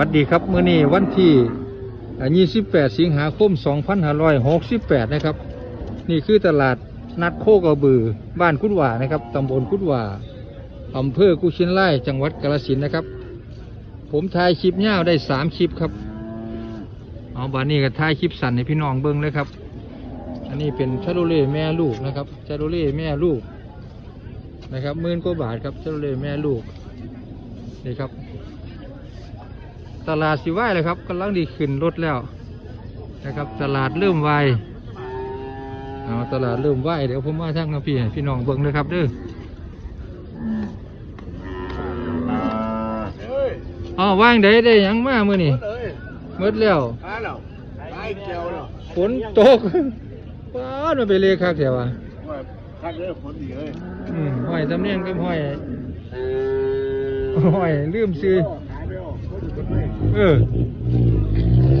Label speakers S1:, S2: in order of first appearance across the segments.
S1: วัสดีครับเมื้อนี้วันที่อ่า28 สิงหาคม 2568 นะครับ นี่คือตลาดนัดโคกระบือ บ้านกุดว่านะครับตำบลกุดว่าอำเภอกุชินไล่จังหวัดกาฬสินนะครับ ผมถ่ายคลิปยาวได้ 3 คลิปครับ เอาบานนี้ก็ถ่ายคลิปสั้นให้พี่น้องเบิ่งเลยครับ อันนี้เป็นชาโรเล่แม่ลูกนะครับชาโรเล่แม่ลูกนะครับหมื่นกว่าบาทครับชาโรเล่แม่ลูกนี่ครับ ตลาดสิไหวเลยครับกำลังดีขึ้นรถแล้วนะครับตลาดเริ่มไหวเอาตลาดเริ่มไหวเดี๋ยวผมมาทางกับพี่ให้พี่น้องเบิ่งเลยครับเด้อ
S2: เอ้ย
S1: อ๋อว่างได้ได้หยังมามื้อนี้
S2: เอ้ย
S1: หมดแล้ว
S2: มาแล้วไอ้เกียวแล้ว
S1: ฝนตกว้าวมันไปเลยคักแถวอะ
S2: ว่าคักเลยฝนดีเลย
S1: อืมห้อยตำเนียงกับห้อยห้อยลืมซื้อ
S2: เอ
S1: อ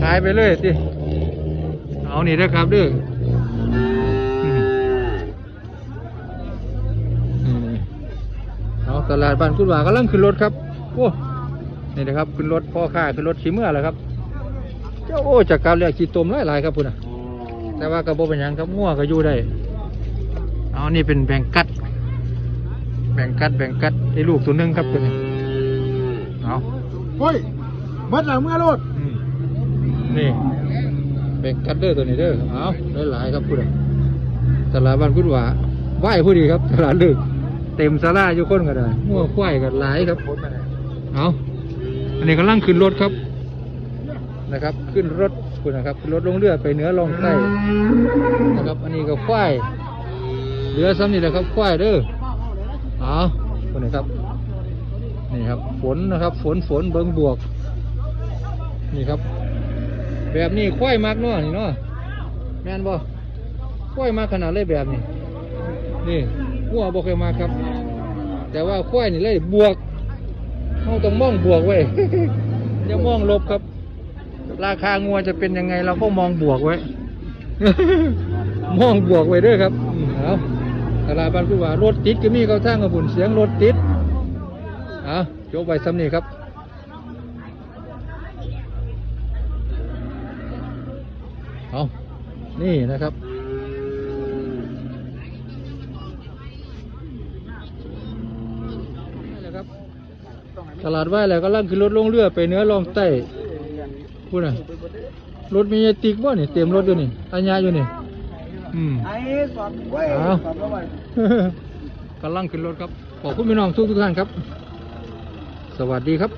S1: ขายไปเลยสิเอานี่นะครับเด้อเอาตลาดบ้านกุดหวากำลังขึ้นรถครับ โอ้นี่นะครับขึ้นรถพ่อค้าขึ้นรถขี่เมื่อแล้วครับ เจ้าโอ้จากการเรียกขี่ตมหลายๆครับพุ่นนะแต่ว่ากระโบเป็นยังครับง่วก็อยู่ได้ เอานี่เป็นแบ่งกัด แบ่งกัดแบ่งกัดได้ลูกตัวหนึงครับตัวนี้เอา
S2: เฮ้ย มัดหลังเมื่อรถ
S1: อืมนี่แบ่งกัดเด้อตัวนี้เด้อเอาได้หลายครับพุ่นะตลาดบ้านกุดหวาไหวผู้ดีครับตลาดลึกเต็มสาราอยู่คนก็ได้มั่วควายกันหลายครับเอาอันนี้กำลังขึ้นรถครับนะครับ ขึ้นรถคุณนะครับขึ้นรถลงเรือไปเหนือลงใต้นะครับ อันนี้ก็ควายเรือซ้ำนี่แหละครับควายเด้อเอาคนนี้ครับนี่ครับฝนนะครับ ฝนฝนเบิงบวก นี่ครับ แบบนี้ควายมากเนาะนี่เนาะแม่นบ่ควายมากขนาดเลยแบบนี้ นี่งัวบ่เคยมาครับ แต่ว่าควายนี่เลยบวกเราต้องมองบวกไว้อย่ามองลบครับ ราคางัวจะเป็นยังไงเราก็มองบวกไว้มองบวกไว้ด้วยครับอืมเอาตลาดบ้านผู้ว่ารถติดก็มีเขาทางกับบุญเสียงรถติดเอาโจบไปซ้ำนี่ครับ เอานี่นะครับนี่แหละครับตลาดไหว้แล้วก็ลั่นขึ้นรถลงเรือไปเหนื้อลองใต้พูดน่ะรถมีติกบ่นี่เต็มรถอยู่นี่อัญญาอยู่นี่อืม
S2: ไอ้สอนเว้ย
S1: เอา
S2: สอนเข้าไป
S1: กำลังขึ้นรถครับ ขอบคุณพี่น้องทุกทุกๆท่านครับ สวัสดีครับ